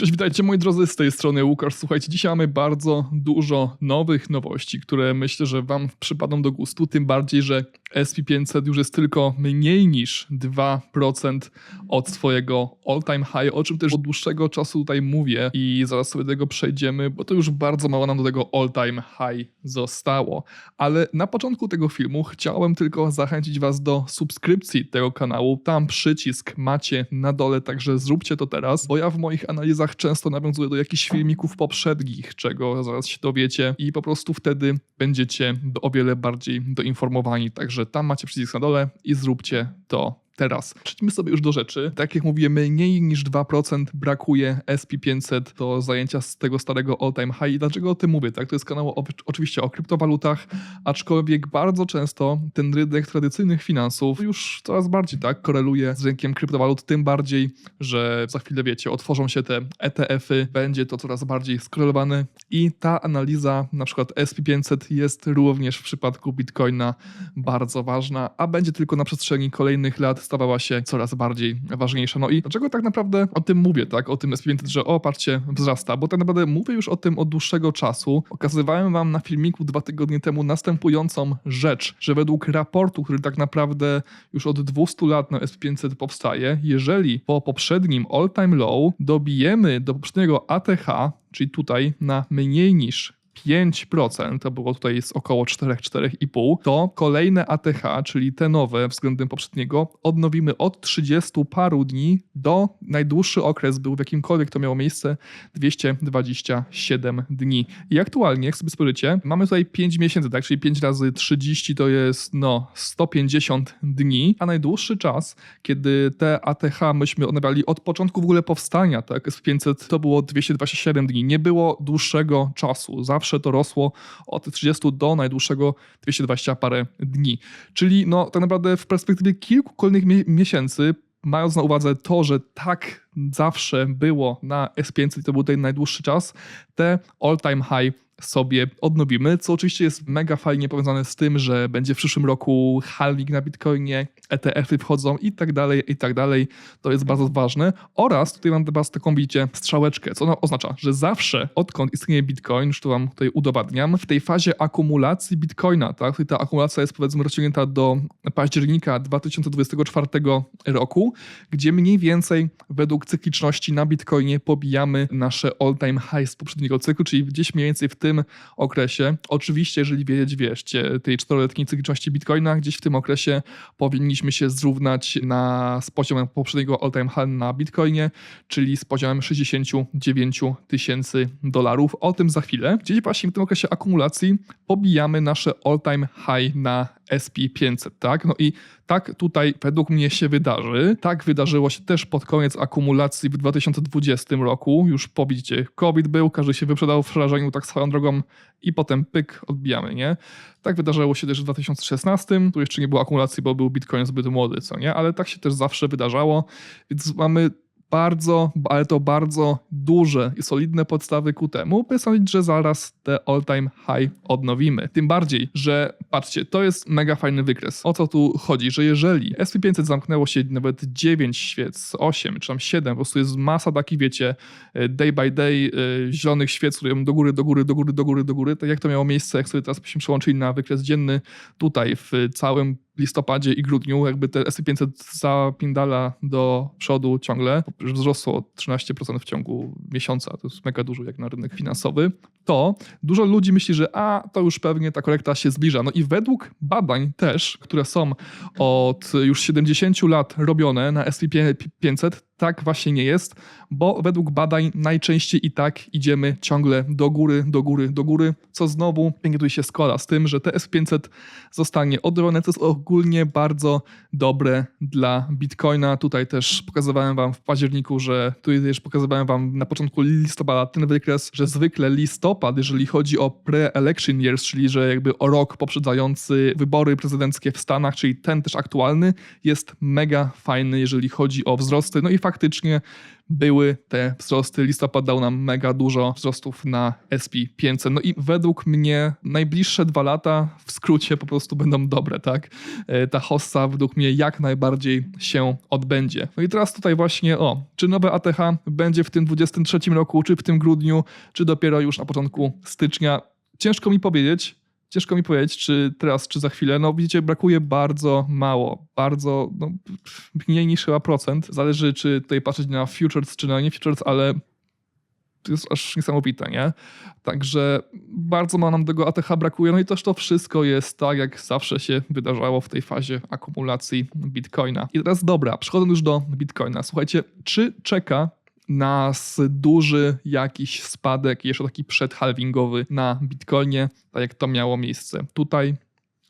Cześć, witajcie moi drodzy, z tej strony Łukasz. Słuchajcie, dzisiaj mamy bardzo dużo nowych nowości, które myślę, że wam przypadą do gustu, tym bardziej, że SP500 już jest tylko mniej niż 2% od swojego all-time high, o czym też od dłuższego czasu tutaj mówię i zaraz sobie do tego przejdziemy, bo to już bardzo mało nam do tego all-time high zostało. Ale na początku tego filmu chciałem tylko zachęcić was do subskrypcji tego kanału. Tam przycisk macie na dole, także zróbcie to teraz, bo ja w moich analizach często nawiązuję do jakichś filmików poprzednich, czego zaraz się dowiecie i po prostu wtedy będziecie o wiele bardziej doinformowani. Także tam macie przycisk na dole i zróbcie to teraz. Przejdźmy sobie już do rzeczy. Tak jak mówiłem, mniej niż 2% brakuje SP500 do zajęcia z tego starego all-time high. I dlaczego o tym mówię? Tak, to jest kanał o, oczywiście o kryptowalutach, aczkolwiek bardzo często ten rynek tradycyjnych finansów już coraz bardziej tak koreluje z rynkiem kryptowalut, tym bardziej, że za chwilę wiecie, otworzą się te ETF-y, będzie to coraz bardziej skorelowane i ta analiza na przykład SP500 jest również w przypadku Bitcoina bardzo ważna, a będzie tylko na przestrzeni kolejnych lat stawała się coraz bardziej ważniejsza. No i dlaczego tak naprawdę o tym mówię, tak? O tym SP500, że o, patrzcie, wzrasta, bo tak naprawdę mówię już o tym od dłuższego czasu. Okazywałem wam na filmiku dwa tygodnie temu następującą rzecz, że według raportu, który tak naprawdę już od 200 lat na SP500 powstaje, jeżeli po poprzednim all-time low dobijemy do poprzedniego ATH, czyli tutaj na mniej niż 5%, to było tutaj jest około 4-4,5%, to kolejne ATH, czyli te nowe względem poprzedniego, odnowimy od 30 paru dni do najdłuższy okres był w jakimkolwiek to miało miejsce 227 dni. I aktualnie, jak sobie spojrzycie, mamy tutaj 5 miesięcy, tak, czyli 5 razy 30 to jest no 150 dni, a najdłuższy czas, kiedy te ATH myśmy odnawiali od początku w ogóle powstania, tak, S500 to było 227 dni. Nie było dłuższego czasu. Zawsze to rosło od 30 do najdłuższego 220 parę dni. Czyli no tak naprawdę w perspektywie kilku kolejnych mi miesięcy mając na uwadze to, że tak zawsze było na S500 i to był ten najdłuższy czas, te all-time high sobie odnowimy, co oczywiście jest mega fajnie powiązane z tym, że będzie w przyszłym roku halving na Bitcoinie, ETF-y wchodzą i tak dalej, i tak dalej. To jest bardzo ważne. Oraz tutaj mam was taką, widzicie, strzałeczkę, co oznacza, że zawsze odkąd istnieje Bitcoin, już to wam tutaj udowadniam, w tej fazie akumulacji Bitcoina, tak, ta akumulacja jest powiedzmy rozciągnięta do października 2024 roku, gdzie mniej więcej według cykliczności na Bitcoinie pobijamy nasze all-time high z poprzedniego cyklu, czyli gdzieś mniej więcej w tym okresie, oczywiście jeżeli wiedzieć, wierzcie, tej czteroletniej cykliczności Bitcoina, gdzieś w tym okresie powinniśmy się zrównać na, z poziomem poprzedniego all-time high na Bitcoinie, czyli z poziomem 69 tysięcy dolarów. O tym za chwilę. Gdzieś właśnie w tym okresie akumulacji pobijamy nasze all-time high na SP500, tak? No i tak tutaj według mnie się wydarzy. Tak wydarzyło się też pod koniec akumulacji w 2020 roku. Już pobicie COVID był, każdy się wyprzedał w przerażeniu tak swoją drogą i potem pyk, odbijamy, nie? Tak wydarzyło się też w 2016. Tu jeszcze nie było akumulacji, bo był Bitcoin zbyt młody, co nie? Ale tak się też zawsze wydarzało. Więc mamy bardzo, ale to bardzo duże i solidne podstawy ku temu, by sądzić, że zaraz te all-time high odnowimy. Tym bardziej, że patrzcie, to jest mega fajny wykres. O co tu chodzi? Że jeżeli SP500 zamknęło się nawet 9 świec, 8 czy tam 7, po prostu jest masa takich, wiecie, day by day zielonych świec, które do góry, do góry, do góry, do góry, do góry, tak jak to miało miejsce, jak sobie teraz byśmy przełączyli na wykres dzienny, tutaj w całym listopadzie i grudniu jakby te SP500 zapindala do przodu ciągle, wzrosło o 13% w ciągu miesiąca, to jest mega dużo jak na rynek finansowy, to dużo ludzi myśli, że a, to już pewnie ta korekta się zbliża. No i według badań też, które są od już 70 lat robione na SP500, tak właśnie nie jest, bo według badań najczęściej i tak idziemy ciągle do góry, do góry, do góry, co znowu pięknie się składa z tym, że TS500 zostanie odrobione, co jest ogólnie bardzo dobre dla Bitcoina. Tutaj też pokazywałem wam w październiku, że tutaj też pokazywałem wam na początku listopada ten wykres, że zwykle listopad, jeżeli chodzi o pre-election years, czyli że jakby o rok poprzedzający wybory prezydenckie w Stanach, czyli ten też aktualny, jest mega fajny, jeżeli chodzi o wzrosty. No i fakt faktycznie były te wzrosty. Listopad dał nam mega dużo wzrostów na SP 500. No i według mnie najbliższe dwa lata w skrócie po prostu będą dobre, tak? E, Ta hossa według mnie jak najbardziej się odbędzie. No i teraz tutaj właśnie o, czy nowe ATH będzie w tym 23 roku, czy w tym grudniu, czy dopiero już na początku stycznia. Ciężko mi powiedzieć, Ciężko mi powiedzieć, czy teraz, czy za chwilę. No widzicie, brakuje bardzo mało, bardzo, no, mniej niż chyba procent. Zależy, czy tutaj patrzeć na futures, czy na nie futures, ale to jest aż niesamowite, nie? Także bardzo mało nam tego ATH brakuje. No i też to wszystko jest tak, jak zawsze się wydarzało w tej fazie akumulacji Bitcoina. I teraz dobra, przechodząc już do Bitcoina. Słuchajcie, czy czeka nas duży jakiś spadek, jeszcze taki przedhalvingowy na Bitcoinie, tak jak to miało miejsce tutaj,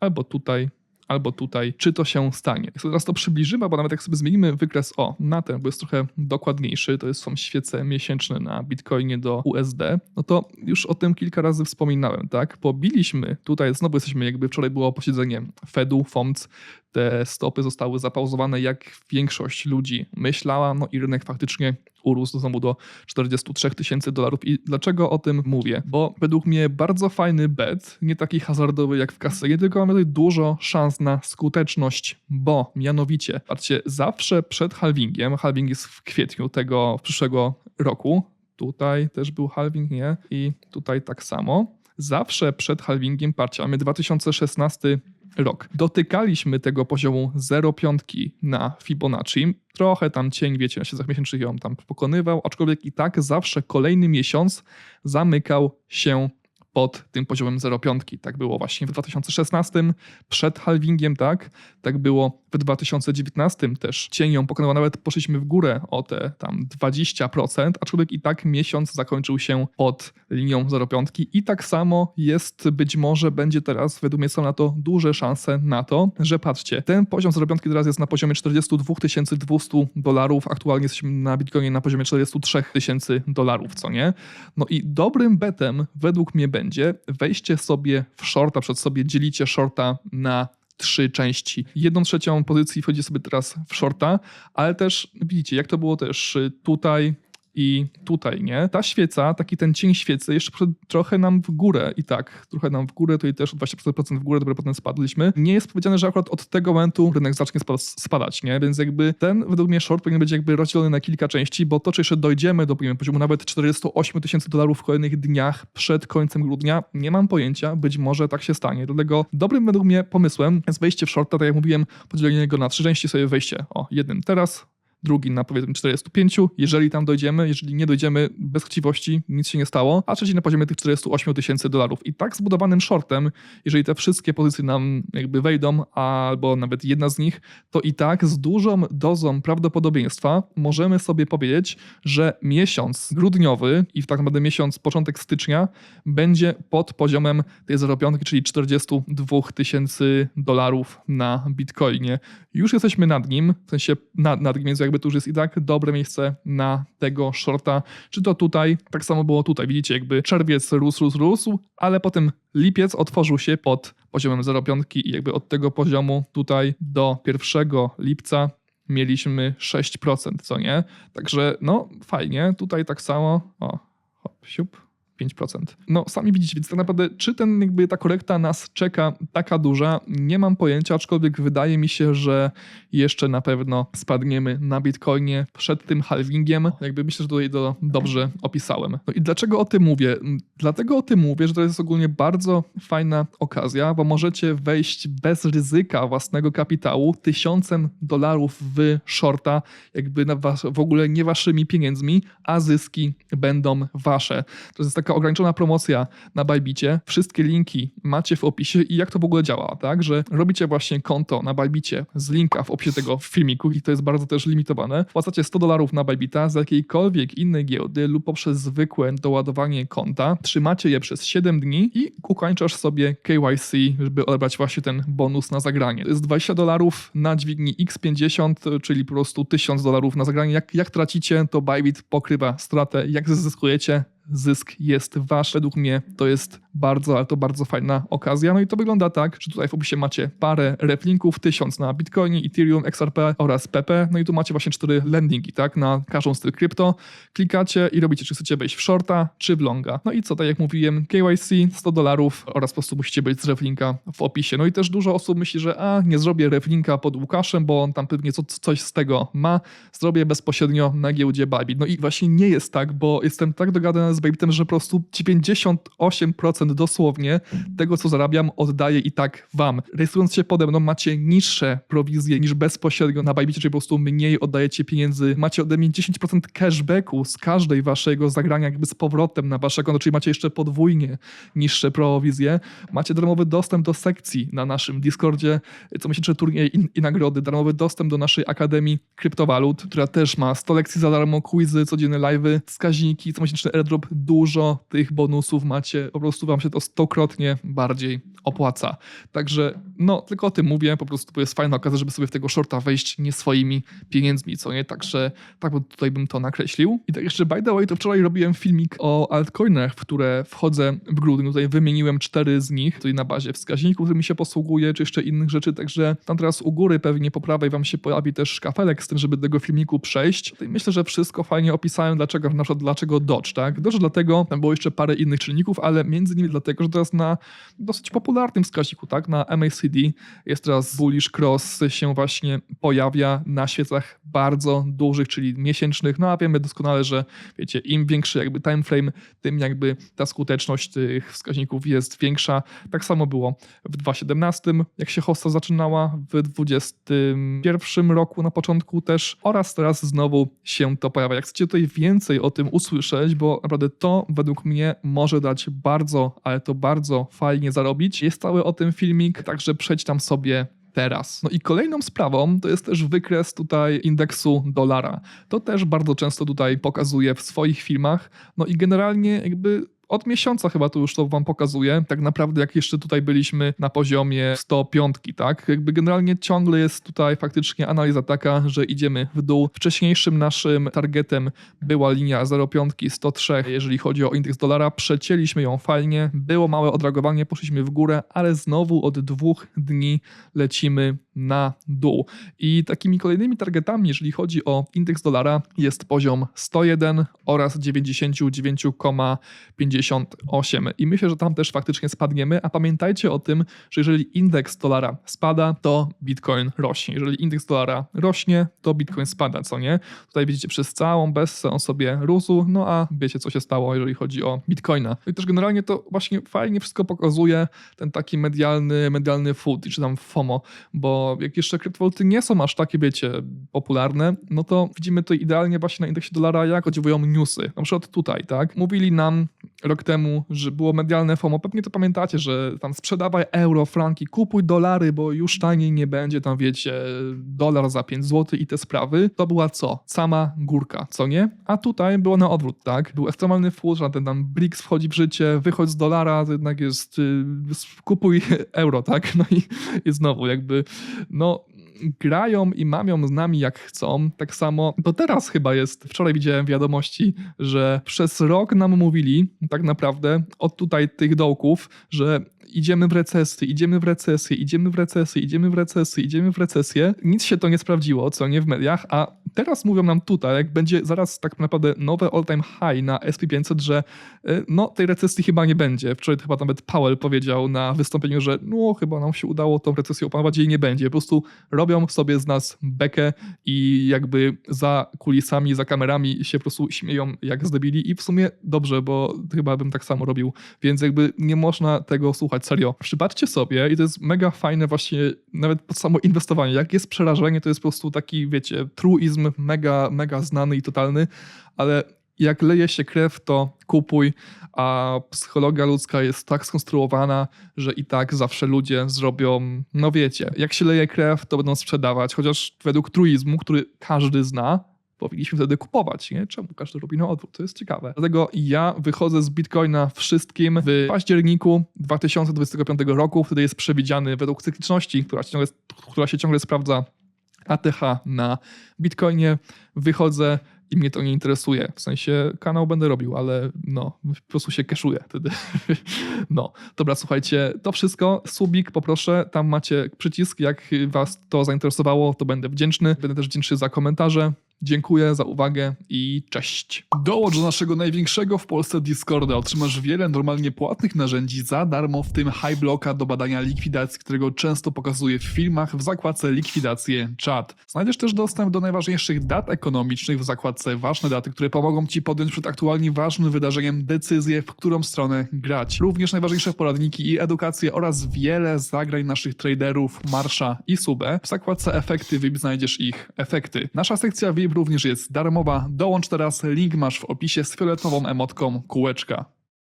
albo tutaj, albo tutaj, czy to się stanie. Jak sobie teraz to przybliżymy, bo nawet jak sobie zmienimy wykres o na ten, bo jest trochę dokładniejszy, to są świece miesięczne na Bitcoinie do USD, no to już o tym kilka razy wspominałem, tak? Pobiliśmy tutaj, znowu jesteśmy, jakby wczoraj było posiedzenie Fedu, FOMC, te stopy zostały zapauzowane, jak większość ludzi myślała, no i rynek faktycznie urósł znowu do 43 tysięcy dolarów. I dlaczego o tym mówię? Bo według mnie bardzo fajny bet, nie taki hazardowy jak w kasynie, tylko mamy tutaj dużo szans na skuteczność, bo mianowicie, patrzcie, zawsze przed halvingiem, halving jest w kwietniu tego przyszłego roku, tutaj też był halving, nie? I tutaj tak samo. Zawsze przed halvingiem, patrzcie, mamy 2016 rok. Dotykaliśmy tego poziomu 0,5 na Fibonacci. Trochę tam cień, wiecie, na świecach miesięcznych ją tam pokonywał, aczkolwiek i tak zawsze kolejny miesiąc zamykał się pod tym poziomem 0,5. Tak było właśnie w 2016, przed halvingiem, tak? Tak było w 2019 też. Cień ją pokonywał, nawet poszliśmy w górę o te tam 20%, aczkolwiek i tak miesiąc zakończył się pod linią 0,5 i tak samo jest, być może będzie teraz, według mnie są na to duże szanse na to, że patrzcie, ten poziom 0,5 teraz jest na poziomie 42 200 dolarów, aktualnie jesteśmy na Bitcoinie na poziomie 43 tysięcy dolarów, co nie? No i dobrym betem według mnie będzie wejście sobie w shorta, przed sobie dzielicie shorta na trzy części. Jedną trzecią pozycji wchodzi sobie teraz w shorta, ale też widzicie, jak to było też tutaj i tutaj, nie? Ta świeca, taki ten cień świecy jeszcze trochę nam w górę i tak, trochę nam w górę, tutaj też o 20% w górę, dopiero potem spadliśmy. Nie jest powiedziane, że akurat od tego momentu rynek zacznie spa- spadać, nie? Więc jakby ten, według mnie, short powinien być jakby rozdzielony na kilka części, bo to, czy jeszcze dojdziemy do poziomu nawet 48 tysięcy dolarów w kolejnych dniach przed końcem grudnia, nie mam pojęcia, być może tak się stanie. Dlatego dobrym według mnie pomysłem jest wejście w shorta, tak jak mówiłem, podzielenie go na trzy części, sobie wejście o jednym teraz, drugi na powiedzmy 45, jeżeli tam dojdziemy, jeżeli nie dojdziemy bez chciwości, nic się nie stało, a trzeci na poziomie tych 48 tysięcy dolarów. I tak zbudowanym shortem, jeżeli te wszystkie pozycje nam jakby wejdą, albo nawet jedna z nich, to i tak z dużą dozą prawdopodobieństwa możemy sobie powiedzieć, że miesiąc grudniowy i w tak naprawdę miesiąc początek stycznia będzie pod poziomem tej 0,5, czyli 42 tysięcy dolarów na Bitcoinie. Już jesteśmy nad nim, w sensie nad, nad nim, więc jakby to już jest i tak dobre miejsce na tego shorta. Czy to tutaj, tak samo było tutaj. Widzicie, jakby czerwiec rósł, rósł, rósł, ale potem lipiec otworzył się pod poziomem 0,5 i jakby od tego poziomu tutaj do 1 lipca mieliśmy 6%, co nie? Także no fajnie, tutaj tak samo, o, hop, siup, 5%. No sami widzicie, więc tak naprawdę czy ten jakby ta korekta nas czeka taka duża, nie mam pojęcia, aczkolwiek wydaje mi się, że jeszcze na pewno spadniemy na Bitcoinie przed tym halvingiem. Jakby myślę, że tutaj to dobrze opisałem. No i dlaczego o tym mówię? Dlatego o tym mówię, że to jest ogólnie bardzo fajna okazja, bo możecie wejść bez ryzyka własnego kapitału tysiącem dolarów w shorta, jakby was, w ogóle nie waszymi pieniędzmi, a zyski będą wasze. To jest taka ograniczona promocja na Bajbicie. Wszystkie linki macie w opisie i jak to w ogóle działa, tak? Że robicie właśnie konto na Bajbicie z linka w opisie tego filmiku i to jest bardzo też limitowane. Wpłacacie 100 dolarów na Bajbita z jakiejkolwiek innej giełdy lub poprzez zwykłe doładowanie konta. Trzymacie je przez 7 dni i ukończasz sobie KYC, żeby odebrać właśnie ten bonus na zagranie. To jest 20 dolarów na dźwigni X50, czyli po prostu 1000 dolarów na zagranie. Jak, jak tracicie, to Bybit pokrywa stratę. Jak zyskujecie, zysk jest wasz. Według mnie to jest bardzo, ale to bardzo fajna okazja. No i to wygląda tak, że tutaj w opisie macie parę reflinków, 1000 na Bitcoinie, Ethereum, XRP oraz PP. No i tu macie właśnie cztery landingi, tak, na każdą z tych krypto. Klikacie i robicie, czy chcecie wejść w shorta, czy w longa. No i co, tak jak mówiłem, KYC 100 dolarów oraz po prostu musicie być z reflinka w opisie. No i też dużo osób myśli, że a, nie zrobię reflinka pod Łukaszem, bo on tam pewnie co, coś z tego ma. Zrobię bezpośrednio na giełdzie Bybit. No i właśnie nie jest tak, bo jestem tak dogadany z Bybitem, że po prostu 98% dosłownie tego, co zarabiam, oddaję i tak wam. Rejestrując się pode mną macie niższe prowizje niż bezpośrednio na Bybicie, czyli po prostu mniej oddajecie pieniędzy. Macie ode mnie 10% cashbacku z każdej waszego zagrania jakby z powrotem na wasze konto, czyli macie jeszcze podwójnie niższe prowizje. Macie darmowy dostęp do sekcji na naszym Discordzie, co miesięczne turnieje i, i nagrody, darmowy dostęp do naszej Akademii Kryptowalut, która też ma 100 lekcji za darmo, quizy, codzienne live'y, wskaźniki, comiesięczny airdrop, dużo tych bonusów macie, po prostu wam się to stokrotnie bardziej opłaca. Także no, tylko o tym mówię, po prostu to jest fajna okazja, żeby sobie w tego shorta wejść nie swoimi pieniędzmi, co nie? Także tak tutaj bym to nakreślił. I tak jeszcze by the way, to wczoraj robiłem filmik o altcoinach, w które wchodzę w grudniu. Tutaj wymieniłem cztery z nich, tutaj na bazie wskaźników, którymi się posługuję, czy jeszcze innych rzeczy, także tam teraz u góry pewnie po prawej wam się pojawi też kafelek z tym, żeby do tego filmiku przejść. Tutaj myślę, że wszystko fajnie opisałem, dlaczego, na przykład dlaczego Dodge, tak? Dodge dlatego, tam było jeszcze parę innych czynników, ale między innymi dlatego, że teraz na dosyć popularnym wskaźniku, tak? Na MACD jest teraz bullish cross się właśnie pojawia na świecach bardzo dużych, czyli miesięcznych, no a wiemy doskonale, że wiecie, im większy jakby time frame, tym jakby ta skuteczność tych wskaźników jest większa. Tak samo było w 2017, jak się hosta zaczynała, w 2021 roku na początku też oraz teraz znowu się to pojawia. Jak chcecie tutaj więcej o tym usłyszeć, bo naprawdę to według mnie może dać bardzo, ale to bardzo fajnie zarobić. Jest cały o tym filmik, także przejdź tam sobie teraz. No i kolejną sprawą to jest też wykres tutaj indeksu dolara. To też bardzo często tutaj pokazuję w swoich filmach. No i generalnie jakby od miesiąca chyba to już to wam pokazuję. Tak naprawdę jak jeszcze tutaj byliśmy na poziomie 105, tak? Jakby generalnie ciągle jest tutaj faktycznie analiza taka, że idziemy w dół. Wcześniejszym naszym targetem była linia 0,5 103, jeżeli chodzi o indeks dolara. Przecięliśmy ją fajnie, było małe odragowanie, poszliśmy w górę, ale znowu od dwóch dni lecimy na dół. I takimi kolejnymi targetami, jeżeli chodzi o indeks dolara, jest poziom 101 oraz 99,58. I myślę, że tam też faktycznie spadniemy. A pamiętajcie o tym, że jeżeli indeks dolara spada, to Bitcoin rośnie. Jeżeli indeks dolara rośnie, to Bitcoin spada, co nie? Tutaj widzicie przez całą bessę on sobie rósł, no a wiecie, co się stało, jeżeli chodzi o Bitcoina. No i też generalnie to właśnie fajnie wszystko pokazuje ten taki medialny, medialny food, czy tam FOMO, bo jak jeszcze kryptowaluty nie są aż takie, wiecie, popularne, no to widzimy to idealnie właśnie na indeksie dolara, jak odziewują newsy. Na przykład tutaj, tak? Mówili nam rok temu, że było medialne FOMO. Pewnie to pamiętacie, że tam sprzedawaj euro, franki, kupuj dolary, bo już taniej nie będzie, tam wiecie, dolar za 5 zł i te sprawy. To była co? Sama górka, co nie? A tutaj było na odwrót, tak? Był ekstremalny full, że ten tam BRICS wchodzi w życie, wychodź z dolara, to jednak jest y, kupuj euro, tak? No i, i znowu jakby, no grają i mamią z nami jak chcą. Tak samo to teraz chyba jest. Wczoraj widziałem wiadomości, że przez rok nam mówili tak naprawdę od tutaj tych dołków, że idziemy w recesję, idziemy w recesję, idziemy w recesję, idziemy w recesję, idziemy w recesję. Nic się to nie sprawdziło, co nie w mediach, a teraz mówią nam tutaj, jak będzie zaraz tak naprawdę nowe all-time high na SP500, że y, no tej recesji chyba nie będzie. Wczoraj chyba nawet Powell powiedział na wystąpieniu, że no chyba nam się udało tą recesję opanować i nie będzie. Po prostu robią sobie z nas bekę i jakby za kulisami, za kamerami się po prostu śmieją jak zdebili i w sumie dobrze, bo chyba bym tak samo robił, więc jakby nie można tego słuchać serio. Przypatrzcie sobie i to jest mega fajne właśnie nawet pod samo inwestowanie. Jak jest przerażenie, to jest po prostu taki, wiecie, truizm mega, mega znany i totalny, ale jak leje się krew, to kupuj, a psychologia ludzka jest tak skonstruowana, że i tak zawsze ludzie zrobią, no wiecie, jak się leje krew, to będą sprzedawać, chociaż według truizmu, który każdy zna, powinniśmy wtedy kupować, nie? Czemu każdy robi na odwrót? To jest ciekawe. Dlatego ja wychodzę z Bitcoina wszystkim w październiku 2025 roku, wtedy jest przewidziany według cykliczności, która ciągle, która się ciągle sprawdza ATH na Bitcoinie. Wychodzę i mnie to nie interesuje. W sensie kanał będę robił, ale no, po prostu się keszuję wtedy. No, dobra, słuchajcie, to wszystko. Subik poproszę, tam macie przycisk, jak was to zainteresowało, to będę wdzięczny. Będę też wdzięczny za komentarze. Dziękuję za uwagę i cześć. Dołącz do naszego największego w Polsce Discorda. Otrzymasz wiele normalnie płatnych narzędzi za darmo, w tym High Blocka do badania likwidacji, którego często pokazuję w filmach w zakładce Likwidacje Chat. Znajdziesz też dostęp do najważniejszych dat ekonomicznych w zakładce Ważne daty, które pomogą Ci podjąć przed aktualnie ważnym wydarzeniem decyzję, w którą stronę grać. Również najważniejsze poradniki i edukacje oraz wiele zagrań naszych traderów Marsza i Sube. W zakładce Efekty VIP znajdziesz ich efekty. Nasza sekcja VIP również jest darmowa. Dołącz teraz, link masz w opisie z fioletową emotką kółeczka.